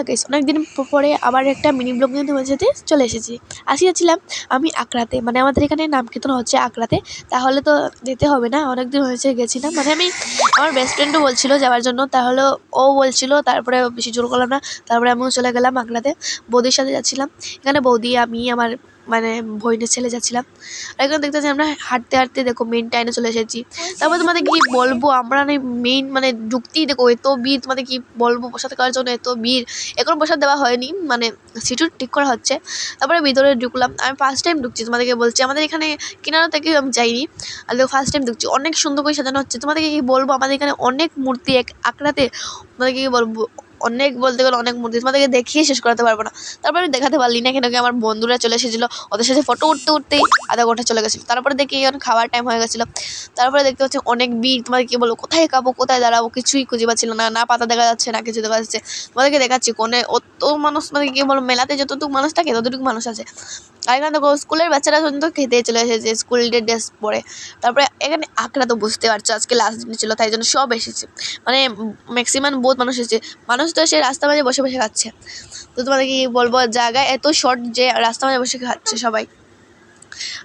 Hello guys অনেকদিন পরে আবার একটা মিনি ব্লগ নিয়ে তোমার সাথে চলে এসেছি। আসি যাচ্ছিলাম আমি আকড়াতে মানে আমাদের এখানে নাম কীর্তন হচ্ছে আকড়াতে তাহলে তো যেতে হবে না, অনেকদিন হয়েছে গেছি না মানে আমি আমার বেস্ট ফ্রেন্ডও বলছিল যাওয়ার জন্য, তাহলে ও বলছিল, তারপরে বেশি জোর করলাম না। তারপরে আমিও চলে গেলাম আকড়াতে বৌদির সাথে যাচ্ছিলাম। এখানে বৌদি, আমি, আমার মানে ভইনের ছেলে যাচ্ছিলাম। আর এখানে দেখতেছি আমরা হাঁটতে হাঁটতে দেখো মেন টাইনে চলে এসেছি। তারপর তোমাদের কি বলব? আমরা মেইন মানে ঢুকতেই দেখো, এত ভিড়, তোমাদের কি বলব? প্রসাদ করার জন্য এত ভিড়? এখন প্রসাদ দেওয়া হয়নি মানে সিটু ঠিক করা হচ্ছে। তারপরে ভিতরে ঢুকলাম। আমি ফার্স্ট টাইম ঢুকছি, তোমাদেরকে বলছি। আমাদের এখানে কিনারা থেকে আমি যাইনি। আর দেখো ফার্স্ট টাইম ঢুকছি। অনেক সুন্দর করে সাজানো হচ্ছে। তোমাদেরকে কি বলব? আমাদের এখানে অনেক মূর্তি এক আঁকড়াতে তোমাদেরকে কি বলব? অনেক বলতে গেলে অনেক মূর্তি তোমাদেরকে দেখিয়ে শেষ করাতে পারব না। তারপরে আমি দেখাতে পারলি না কেন কি আমার বন্ধুরা চলে এসেছিল, ওদের সাথে ফটো উঠতে উঠতেই আধা ঘণ্টা চলে গেছিল। তারপরে দেখি এখন খাওয়ার টাইম হয়ে গেছিল। তারপরে দেখতে পাচ্ছি অনেক ভিড়, তোমাদের কি বলব, কোথায় খাব কোথায় দাঁড়াবো, কিছুই খুঁজে পাচ্ছিল না না পাতা দেখা যাচ্ছে, না কিছু দেখা যাচ্ছে। তোমাদেরকে দেখাচ্ছি কোনে অত মানুষ মানে কি বলো মেলাতে যতটুকু মানুষ থাকে ততটুকু মানুষ আছে। আর এখানে দেখো, স্কুলের বাচ্চারা পর্যন্ত খেতে চলে এসেছে, স্কুল ডে ড্রেস পরে। তারপরে এখানে আঁকড়া তো বুঝতে পারছ, আজকে লাস্ট দিন ছিল, তাই জন্য সব এসেছে। মানে ম্যাক্সিমাম বহুত মানুষ এসেছে। মানুষ তো এসে রাস্তা মাঝে বসে বসে খাচ্ছে। তো তোমাদের কি বলব জায়গায় এত শর্ট যে রাস্তা মাঝে বসে খাচ্ছে সবাই।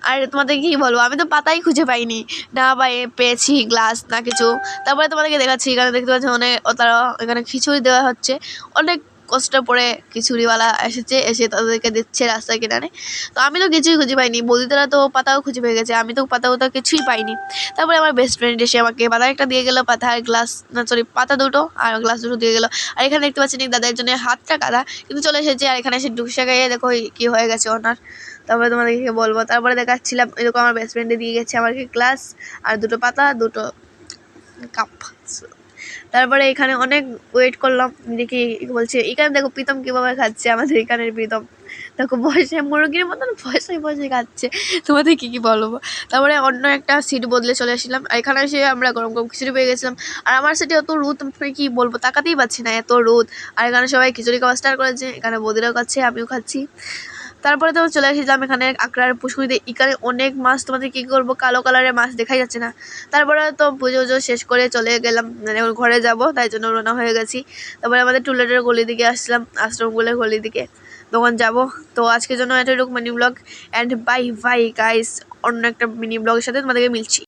আর তোমাদের কি বলব, আমি তো পাতাই খুঁজে পাইনি। না এ পেয়েছি গ্লাস না কিছু। তারপরে তোমাদেরকে দেখাচ্ছি, এখানে দেখতে পাচ্ছি, অনেক, তারা এখানে খিচুড়ি দেওয়া হচ্ছে। অনেক কষ্ট করে খিচুড়িওয়ালা এসেছে, এসে তাদেরকে দিচ্ছে রাস্তার কিনারে। তো আমি তো কিছুই খুঁজে পাইনি। বৌদিদারা তো পাতাও খুঁজে পেয়ে গেছে। আমি তো পাতাও তো কিছুই পাইনি। তারপরে আমার বেস্ট ফ্রেন্ড এসে আমাকে পাতা একটা দিয়ে গেলো, পাতা আর গ্লাস না সরি পাতা দুটো আর গ্লাস দুটো দিয়ে গেলো। আর এখানে দেখতে পাচ্ছি না দাদার জন্য হাতটা কাদা, কিন্তু চলে এসেছে আর এখানে এসে ডুকসা গাইয়ে দেখো কী হয়ে গেছে ওনার। তারপরে তোমাদেরকে বলব, তারপরে দেখাচ্ছিলাম, এরকম আমার বেস্ট ফ্রেন্ডে দিয়ে গেছে আমাকে গ্লাস আর দুটো পাতা, দুটো কাপ তারপরে এখানে অনেক ওয়েট করলাম, দেখি বলছে। এখানে দেখো প্রীতম কীভাবে খাচ্ছে, আমাদের এখানের প্রীতম। দেখো বসে মুরগির মতন বসে বসে খাচ্ছে। তোমাদের কী কী বলব তারপরে অন্য একটা সিট বদলে চলে আসলাম। এখানে এসে আমরা গরম গরম খিচুড়ি পেয়ে গেছিলাম। আর আমার সিটে অত রোদ মানে কী বলব, তাকাতেই পাচ্ছি না এত রোদ। আর এখানে সবাই খিচুড়ি খাওয়া স্টার্ট করেছে। এখানে বদিরাও খাচ্ছে, আমিও খাচ্ছি। তারপরে তো চলে এসেছিলাম এখানে আঁকড়ার পুষ্কুরিতে। এখানে অনেক মাছ, তোমাদের কী করব? কালো কালারের মাছ দেখাই যাচ্ছে না। তারপরে তো পুজো উজো শেষ করে চলে গেলাম। মানে ঘরে যাব, তাই জন্য রোনা হয়ে গেছি। তারপরে আমাদের টুলেটের গলি দিকে আসলাম আশ্রমগুলোর গলি দিকে। তখন যাব। তো আজকের জন্য এতটুকু mini blog and bye bye guys অন্য একটা মিনি ব্লগের সাথে তোমাদেরকে মিলছি।